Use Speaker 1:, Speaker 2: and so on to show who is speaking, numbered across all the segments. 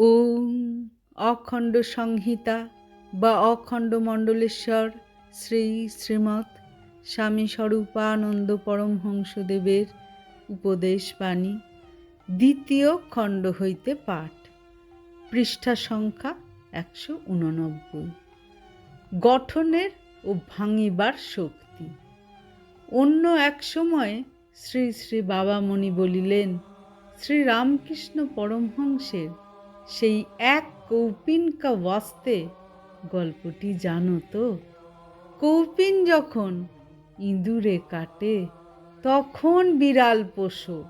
Speaker 1: ওম অখণ্ড সংহিতা বা অখণ্ড মণ্ডলেশ্বর শ্রী শ্রীমৎ স্বামী স্বরূপানন্দ পরমহংসদেবের উপদেশ বাণী, দ্বিতীয় খণ্ড হইতে পাঠ, পৃষ্ঠা সংখ্যা একশো উননব্বই। গঠনের ও ভাঙিবার শক্তি। অন্য এক সময়ে শ্রী শ্রী বাবামণি বলিলেন শ্রী রামকৃষ্ণ পরমহংসের সেই এক কৌপিনকা ওয়াস্তে গল্পটি জানো তো? কৌপিন যখন ইঁদুরে কাটে, তখন বিড়াল পোষো।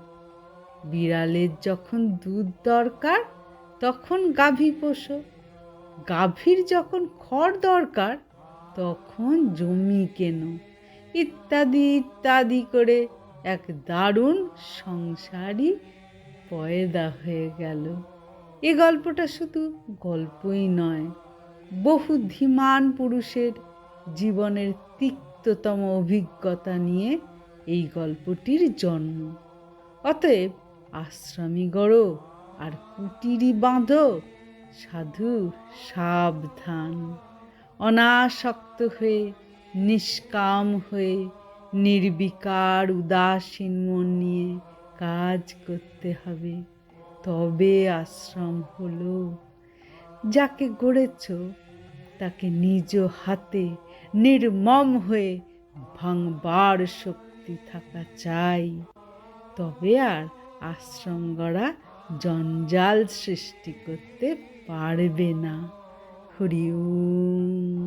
Speaker 1: বিড়ালের যখন দুধ দরকার, তখন গাভী পোষো। গাভীর যখন খড় দরকার, তখন জমি কেন। ইত্যাদি ইত্যাদি করে এক দারুণ সংসারই পয়দা হয়ে গেল। এ গল্পটা শুধু গল্পই নয়, বহু ধীমান পুরুষের জীবনের তিক্ততম অভিজ্ঞতা নিয়ে এই গল্পটির জন্ম। অতএব আশ্রমী গড়ো আর কুটিরি বাঁধো সাধু সাবধান। অনাসক্ত হয়ে, নিষ্কাম হয়ে, নির্বিকার উদাসীন মন নিয়ে কাজ করতে হবে। তবে আশ্রম হলো। যাকে গড়েছ, তাকে নিজ হাতে নির্মম হয়ে ভাঙবার শক্তি থাকা চাই। তবে আর আশ্রম গড়া জঞ্জাল সৃষ্টি করতে পারবে না। হরি ওম।